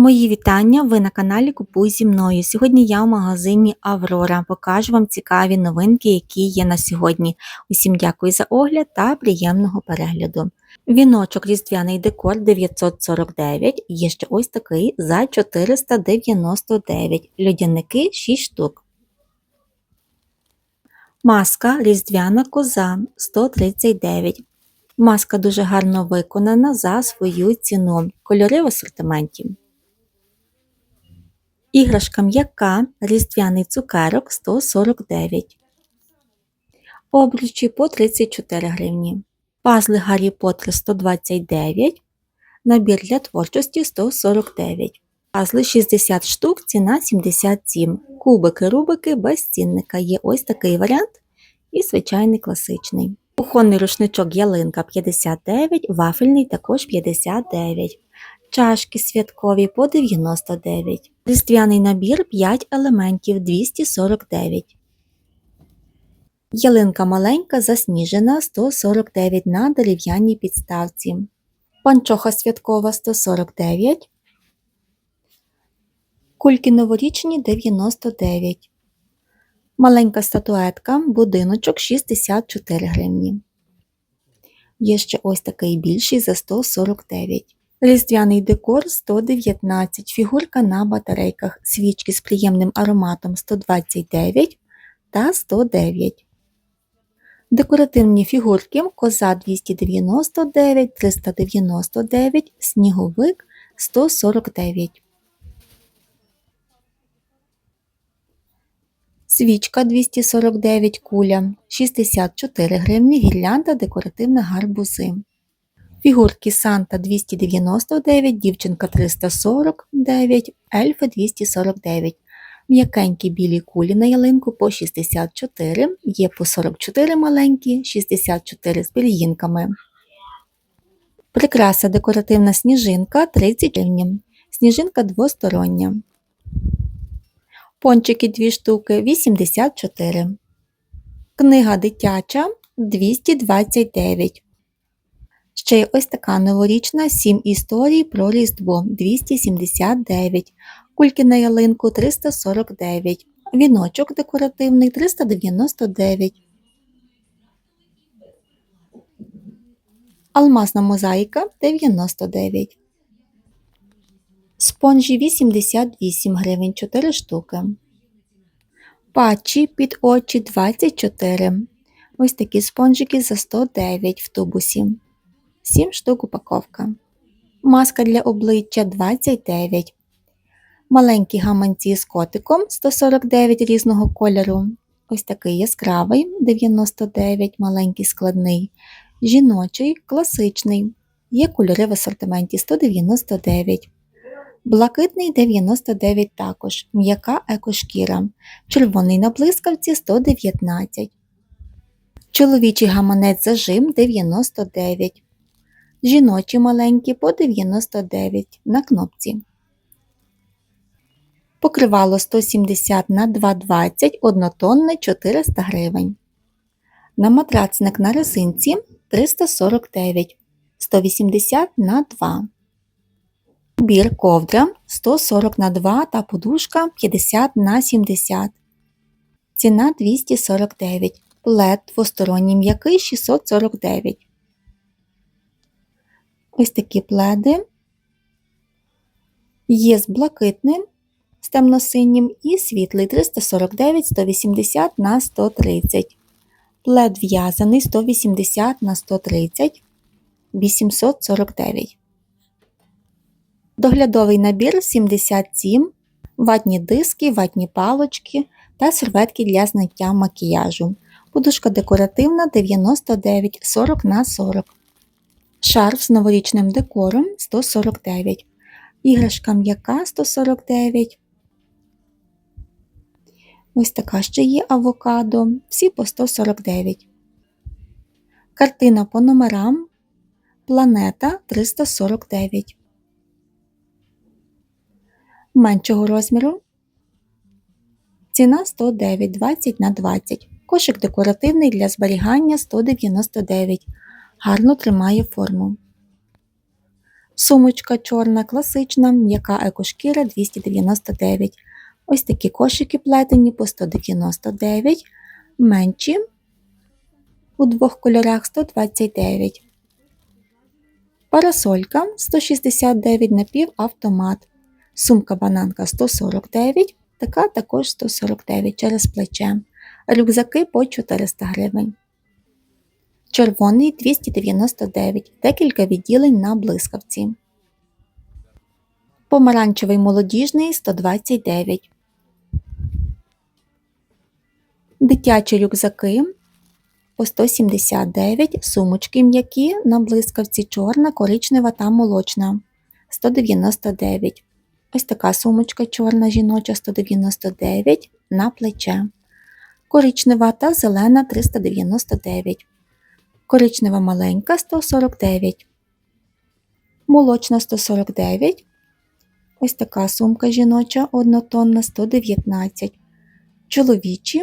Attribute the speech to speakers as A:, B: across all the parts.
A: Мої вітання! Ви на каналі Купуй зі мною. Сьогодні я в магазині Аврора. Покажу вам цікаві новинки, які є на сьогодні. Усім дякую за огляд та приємного перегляду. Віночок різдвяний декор 949, є ще ось такий за 499, льодяники 6 штук. Маска різдвяна коза 139. Маска дуже гарно виконана за свою ціну. Кольори в асортименті. Іграшка м'яка, різдвяний цукерок 149. Обручі по 34 гривні. Пазли Гаррі Поттер 129. Набір для творчості 149. Пазли 60 штук, ціна 77. Кубики-рубики без цінника. Є ось такий варіант і звичайний класичний. Кухонний рушничок ялинка 59, вафельний також 59 чашки святкові по 99, різдвяний набір 5 елементів 249. Ялинка маленька засніжена 149 на дерев'яній підставці. Панчоха святкова 149. Кульки новорічні 99. Маленька статуетка, будиночок 64 гривні. Є ще ось такий більший за 149. Різдвяний декор 119, фігурка на батарейках, свічки з приємним ароматом 129 та 109. Декоративні фігурки коза 299, 399, сніговик 149. Свічка 249 куля 64 гривні, гірлянда декоративна гарбузи. Фігурки Санта 299, дівчинка 349, ельфи 249. М'якенькі білі кулі на ялинку по 64, є по 44 маленькі, 64 з пір'їнками. Прикраса декоративна сніжинка 30 гривень. Сніжинка двостороння. Пончики 2 штуки 84. Книга дитяча 229. Ще й ось така новорічна 7 історій про Різдво 279, кульки на ялинку 349, віночок декоративний 399. Алмазна мозаїка 99. Спонжі 88 гривень 4 штуки. Патчі під очі 24. Ось такі спонжики за 109 в тубусі. 7 штук упаковка. Маска для обличчя 29. Маленькі гаманці з котиком 149 різного кольору. Ось такий яскравий 99, маленький складний. Жіночий, класичний. Є кольори в асортименті 199. Блакитний 99 також. М'яка екошкіра. Червоний на блискавці 119. Чоловічий гаманець зажим 99 жіночі маленькі по 99 на кнопці. Покривало 170 на 220 однотонне 400 гривень. На матрацник на резинці 349 180 на 2. Бір ковдра 140 на 2 та подушка 50 на 70. Ціна 249. Плед двосторонній м'який 649. Ось такі пледи. Є з блакитним, з темно-синім і світлий 349 180 на 130. Плед в'язаний 180 на 130 849. Доглядовий набір 77, ватні диски, ватні палочки та серветки для зняття макіяжу. Подушка декоративна 99 40 на 40. Шарф з новорічним декором 149. Іграшка м'яка 149. Ось така ще є авокадо. Всі по 149. Картина по номерам. Планета 349. Меншого розміру. Ціна 109 20 на 20. Кошик декоративний для зберігання 199 гарно тримає форму. Сумочка чорна, класична, м'яка екошкіра 299. Ось такі кошики плетені по 199, менші у двох кольорах 129. Парасолька 169 напівавтомат. Сумка бананка 149, така також 149 через плече. Рюкзаки по 400 гривень. Червоний 299, декілька відділень на блискавці. Помаранчевий молодіжний 129. Дитячі рюкзаки по 179, сумочки м'які на блискавці чорна, коричнева та молочна 199. Ось така сумочка чорна жіноча 199 на плече. Коричнева та зелена 399. Коричнева маленька 149. Молочна 149. Ось така сумка жіноча однотонна 119. Чоловічі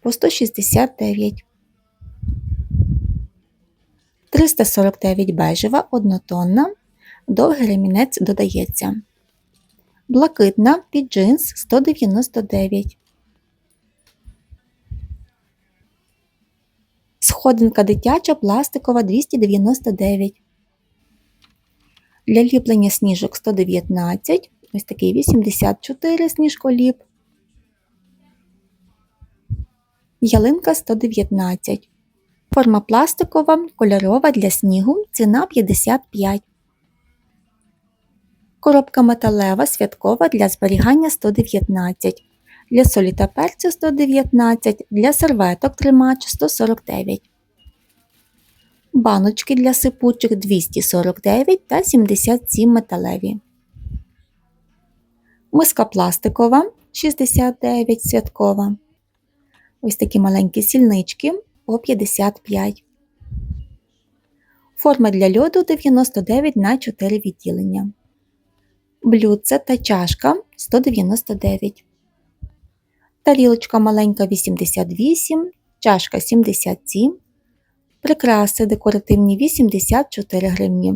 A: по 169. 349 бежева однотонна. Довгий ремінець додається. Блакитна під джинс 199. Сходинка дитяча пластикова 299. Для ліплення сніжок 119. Ось такий 84 сніжколіп. Ялинка 119. Форма пластикова, кольорова для снігу. Ціна 55. Коробка металева святкова для зберігання 119. Для солі та перцю 119, для серветок тримач 149. Баночки для сипучих 249 та 77 металеві. Миска пластикова 69 святкова. Ось такі маленькі сільнички по 55. Форма для льоду 99 на 4 відділення. Блюдце та чашка 199. Тарілочка маленька 88, чашка 77, прикраси декоративні 84 гривні,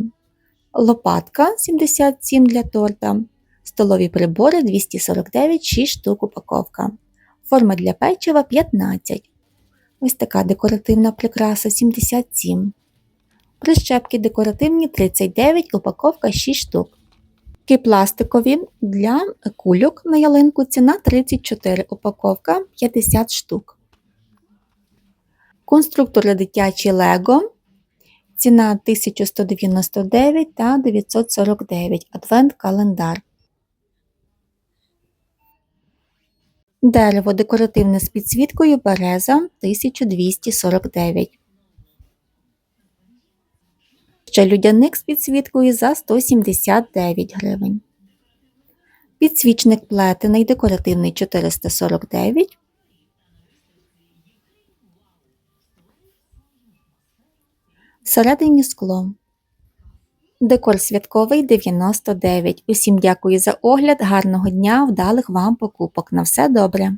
A: лопатка 77 для торта, столові прибори 249 6 штук упаковка, форма для печива 15. Ось така декоративна прикраса 77. Прищепки декоративні 39, упаковка 6 штук. Такі пластикові для кульок на ялинку ціна 34, упаковка 50 штук. Конструктори дитячі Лего. Ціна 1199 та 949 Адвент календар. Дерево декоративне з підсвіткою береза 1249. Ще людяник з підсвіткою за 179 гривень. Підсвічник плетений декоративний 449. Всередині скло. Декор святковий 99. Усім дякую за огляд, гарного дня, вдалих вам покупок. На все добре!